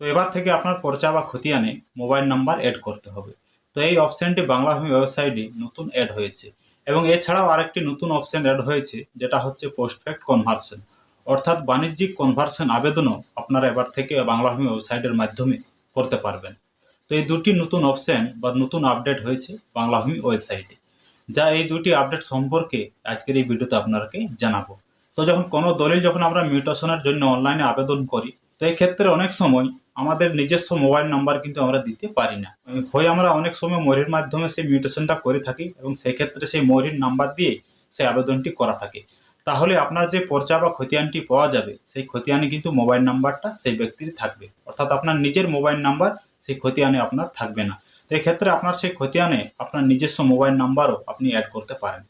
তো এবার থেকে আপনার পর্চা বা খতিয়ানে মোবাইল নাম্বার অ্যাড করতে হবে। তো এই অপশানটি বাংলা ভূমি ওয়েবসাইটে নতুন অ্যাড হয়েছে এবং এছাড়াও আরেকটি নতুন অপশান অ্যাড হয়েছে, যেটা হচ্ছে পোস্টফ্যাক্ট কনভার্সন অর্থাৎ বাণিজ্যিক কনভার্সন আবেদনও আপনারা এবার থেকে বাংলা ভূমি ওয়েবসাইটের মাধ্যমে করতে পারবেন। তো এই দুটি নতুন অপশান বা নতুন আপডেট হয়েছে বাংলা ভূমি ওয়েবসাইটে যা এই দুটি আপডেট সম্পর্কে আজকের এই ভিডিওতে আপনাকে জানাব। তো যখন কোনো দলিল যখন আমরা মিউটেশনের জন্য অনলাইনে আবেদন করি তো এই ক্ষেত্রে অনেক সময় আমাদের নিজস্ব মোবাইল নাম্বার কিন্তু আমরা দিতে পারি না। হয় আমরা অনেক সময় মরির মাধ্যমে সেই মিউটেশনটা করে থাকি এবং সেই ক্ষেত্রে সেই মরির নাম্বার দিয়ে সেই আবেদনটি করা থাকে। তাহলে আপনার যে পর্চা বা খতিয়ানটি পাওয়া যাবে, সেই খতিয়ানে কিন্তু মোবাইল নাম্বারটা সেই ব্যক্তির থাকবে। অর্থাৎ আপনার নিজের মোবাইল নাম্বার সেই খতিয়ানে আপনার থাকবে না। তো এক্ষেত্রে আপনার সেই খতিয়ানে আপনার নিজস্ব মোবাইল নাম্বারও আপনি অ্যাড করতে পারেন।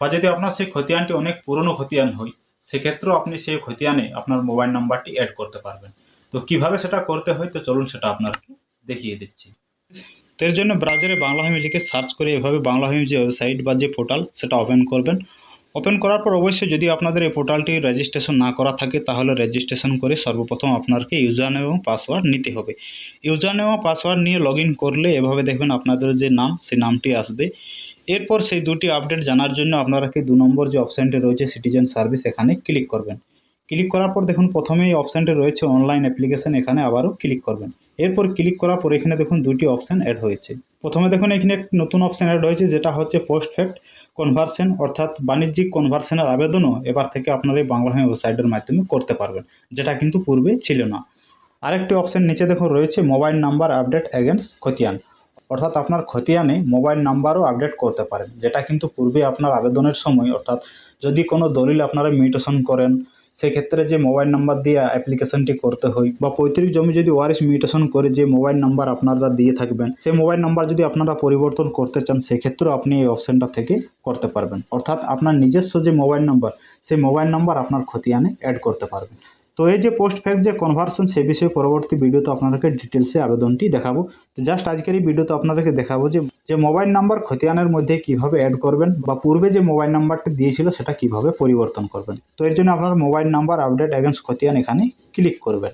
বা যদি আপনার সেই খতিয়ানটি অনেক পুরনো খতিয়ান হয় সেক্ষেত্রেও আপনি সেই খতিয়ানে আপনার মোবাইল নাম্বারটি অ্যাড করতে পারবেন। তো কীভাবে সেটা করতে হয়? তো চলুন সেটা আপনাকে দেখিয়ে দিচ্ছি। তো এর জন্য ব্রাউজারে বাংলা হোমি লিখে সার্চ করে এভাবে বাংলা হোমি যে ওয়েবসাইট বা যে পোর্টাল সেটা ওপেন করবেন। ওপেন করার পর অবশ্যই যদি আপনাদের এই পোর্টালটি রেজিস্ট্রেশন না করা থাকে, তাহলে রেজিস্ট্রেশন করে সর্বপ্রথম আপনাকে ইউজার নেম এবং পাসওয়ার্ড নিতে হবে। ইউজার নেম এবং পাসওয়ার্ড নিয়ে লগ করলে এভাবে দেখবেন আপনাদের যে নাম, সেই নামটি আসবে। এরপর সেই দুটি আপডেট জানার জন্য আপনারা কি দু নম্বর যে অপশানটি রয়েছে সিটিজেন সার্ভিস এখানে ক্লিক করবেন। ক্লিক করার পর দেখুন, প্রথমেই অপশানটি রয়েছে অনলাইন অ্যাপ্লিকেশন এখানে আবারও ক্লিক করবেন। এরপর ক্লিক করার পর এখানে দেখুন, দুটি অপশান অ্যাড হয়েছে। প্রথমে দেখুন, এখানে একটি নতুন অপশান অ্যাড হয়েছে, যেটা হচ্ছে পোস্ট ফ্যাক্ট কনভার্সন অর্থাৎ বাণিজ্যিক কনভার্সনের আবেদনও এবার থেকে আপনারা এই বাংলা ওয়েবসাইটের মাধ্যমে করতে পারবেন, যেটা কিন্তু পূর্বে ছিল না। আরেকটি অপশান নিচে দেখুন, রয়েছে মোবাইল নাম্বার আপডেট অ্যাগেন্স্ট খতিয়ান অর্থাৎ আপনার খতিয়ানে মোবাইল নাম্বারও আপডেট করতে পারেন, যেটা কিন্তু পূর্বে আপনার আবেদনের সময়, অর্থাৎ যদি কোনো দলিল আপনারা মিউটেশন করেন, সেক্ষেত্রে যে মোবাইল নাম্বার দিয়ে অ্যাপ্লিকেশনটি করতে হয়, বা পৈতৃক জমি যদি ওয়ারিশ মিউটেশন করে যে মোবাইল নাম্বার আপনারা দিয়ে থাকবেন, সেই মোবাইল নাম্বার যদি আপনারা পরিবর্তন করতে চান, সেক্ষেত্রেও আপনি এই অপশানটা থেকে করতে পারবেন। অর্থাৎ আপনার নিজস্ব যে মোবাইল নাম্বার, সেই মোবাইল নাম্বার আপনার খতিয়ানে অ্যাড করতে পারবেন। তো এই যে পোস্ট ফ্যাক্ট যে কনভার্সন সে বিষয়ে পরবর্তী ভিডিওতে আপনাদেরকে ডিটেলসে আবেদনটি দেখাবো। তো জাস্ট আজকের এই ভিডিওতে আপনাদেরকে দেখাবো যে যে মোবাইল নাম্বার খতিয়ানের মধ্যে কীভাবে অ্যাড করবেন বা পূর্বে যে মোবাইল নাম্বারটি দিয়েছিল সেটা কীভাবে পরিবর্তন করবেন। তো এর জন্য আপনার মোবাইল নাম্বার আপডেট অ্যাগেন্স খতিয়ান এখানে ক্লিক করবেন।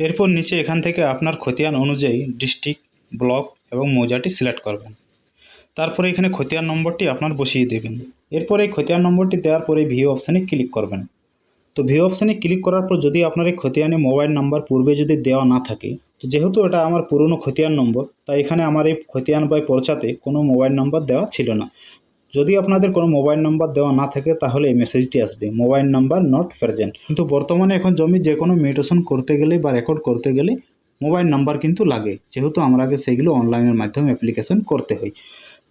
এরপর নিচে এখান থেকে আপনার খতিয়ান অনুযায়ী ডিস্ট্রিক্ট ব্লক এবং মৌজাটি সিলেক্ট করবেন। তারপরে এখানে খতিয়ান নম্বরটি আপনার বসিয়ে দেবেন। এরপর এই খতিয়ান নম্বরটি দেওয়ার পরে ভিউ অপশানে ক্লিক করবেন। তো ভিউ অপশানে ক্লিক করার পর যদি আপনার এই খতিয়ানে মোবাইল নাম্বার পূর্বে যদি দেওয়া না থাকে, তো যেহেতু এটা আমার পুরনো খতিয়ান নম্বর তাই এখানে আমার এই খতিয়ান বাই পর্চাতে কোনো মোবাইল নাম্বার দেওয়া ছিল না। যদি আপনাদের কোনো মোবাইল নাম্বার দেওয়া না থাকে, তাহলে এই মেসেজটি আসবে মোবাইল নাম্বার নট প্রেজেন্ট কিন্তু বর্তমানে এখন জমি যে কোনো মিউটেশন করতে গেলে বা রেকর্ড করতে গেলে মোবাইল নাম্বার কিন্তু লাগে, যেহেতু আমরা আগে সেগুলো অনলাইনের মাধ্যমে অ্যাপ্লিকেশন করতে হয়।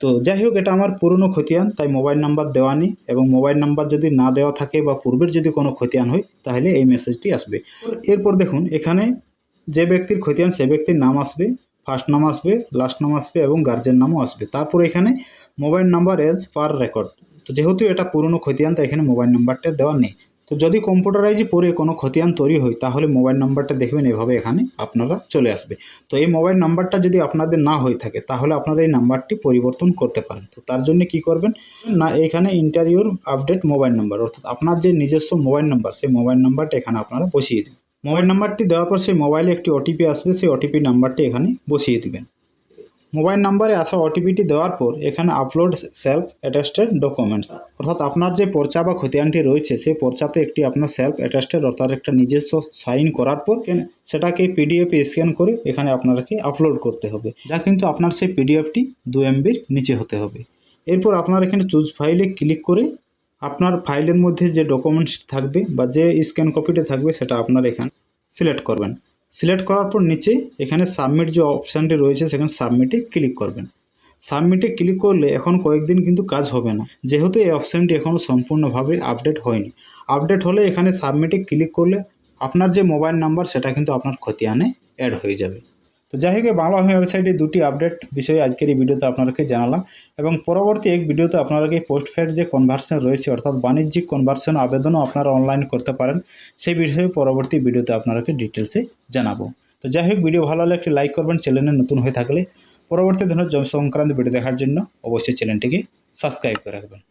তো যাই হোক এটা আমার পুরনো খতিয়ান, তাই মোবাইল নাম্বার দেওয়া নেই এবং মোবাইল নাম্বার যদি না দেওয়া থাকে বা পূর্বের যদি কোনো খতিয়ান হয়, তাহলে এই মেসেজটি আসবে। এরপর দেখুন, এখানে যে ব্যক্তির খতিয়ান, সে ব্যক্তির নাম আসবে ফার্স্ট নাম আসবে লাস্ট নাম আসবে এবং গার্জেন নামও আসবে। তারপর এখানে mobile number as per record তো যেহেতু এটা পুরনো খতিয়ান, তাই এখানে মোবাইল নাম্বারটা দেওয়া নেই। তো যদি কম্পিউটারাইজ পরে কোনো খতিয়ান তৈরি হয়, তাহলে মোবাইল নাম্বারটা দেখবেন এভাবে এখানে আপনারা চলে আসবে। তো এই মোবাইল নাম্বারটা যদি আপনাদের না হয়ে থাকে, তাহলে আপনারা এই নাম্বারটি পরিবর্তন করতে পারেন। তো তার জন্য কি করবেন? না, এখানে ইন্টারভিউর আপডেট মোবাইল নাম্বার অর্থাৎ আপনার যে নিজস্ব মোবাইল নাম্বার সেই মোবাইল নাম্বারটা এখানে আপনারা বসিয়ে দেবেন মোবাইল নাম্বারটি দেওয়ার পর সেই মোবাইলে একটি ওটিপি আসবে, সেই ওটিপি নাম্বারটি এখানে বসিয়ে দিবেন। মোবাইল নাম্বারে আসা ওটিপিটি দেওয়ার পর এখানে আপলোড সেলফ অ্যাটাস্টেড ডকুমেন্টস অর্থাৎ আপনার যে পর্চা বা খতিয়ানটি রয়েছে, সেই পর্চাতে একটি আপনার সেলফ অ্যাটাস্টেড অর্থাৎ একটা নিজস্ব সাইন করার পর সেটাকে পিডিএফে স্ক্যান করে এখানে আপনাকে আপলোড করতে হবে। যা কিন্তু আপনার সেই পিডিএফটি দু এমবির নিচে হতে হবে। এরপর আপনার এখানে চুজ ফাইলে ক্লিক করে আপনার ফাইলের মধ্যে যে ডকুমেন্টস থাকবে বা যে স্ক্যান কপিটা থাকবে, সেটা আপনার এখানে সিলেক্ট করবেন। সিলেক্ট করার পর নিচে এখানে সাবমিট যে অপশানটি রয়েছে, সেখানে সাবমিটে ক্লিক করবেন। সাবমিটে ক্লিক করলে এখন কয়েকদিন কিন্তু কাজ হবে না। যেহেতু এই অপশানটি এখনও সম্পূর্ণভাবে আপডেট হয়নি। আপডেট হলে এখানে সাবমিটে ক্লিক করলে আপনার যে মোবাইল নাম্বার, সেটা কিন্তু আপনার খতিয়ানে অ্যাড হয়ে যাবে। তো যাই হোক বাংলা ভূমি ওয়েবসাইটে দুটি আপডেট বিষয়ে আজকের এই ভিডিওতে আপনাদেরকে জানালাম এবং পরবর্তী এক ভিডিওতে আপনাদেরকে পোস্ট ফেড যে কনভার্সন রয়েছে, অর্থাৎ বাণিজ্যিক কনভার্সন আবেদনও আপনারা অনলাইন করতে পারেন, সেই বিষয়ে পরবর্তী ভিডিওতে আপনাদেরকে ডিটেলসে জানাব। তো যাই হোক ভিডিও ভালো হলে একটি লাইক করবেন চ্যানেলে নতুন হয়ে থাকলে পরবর্তী ধরনের জমি সংক্রান্ত ভিডিও দেখার জন্য অবশ্যই চ্যানেলটিকে সাবস্ক্রাইব করে রাখবেন।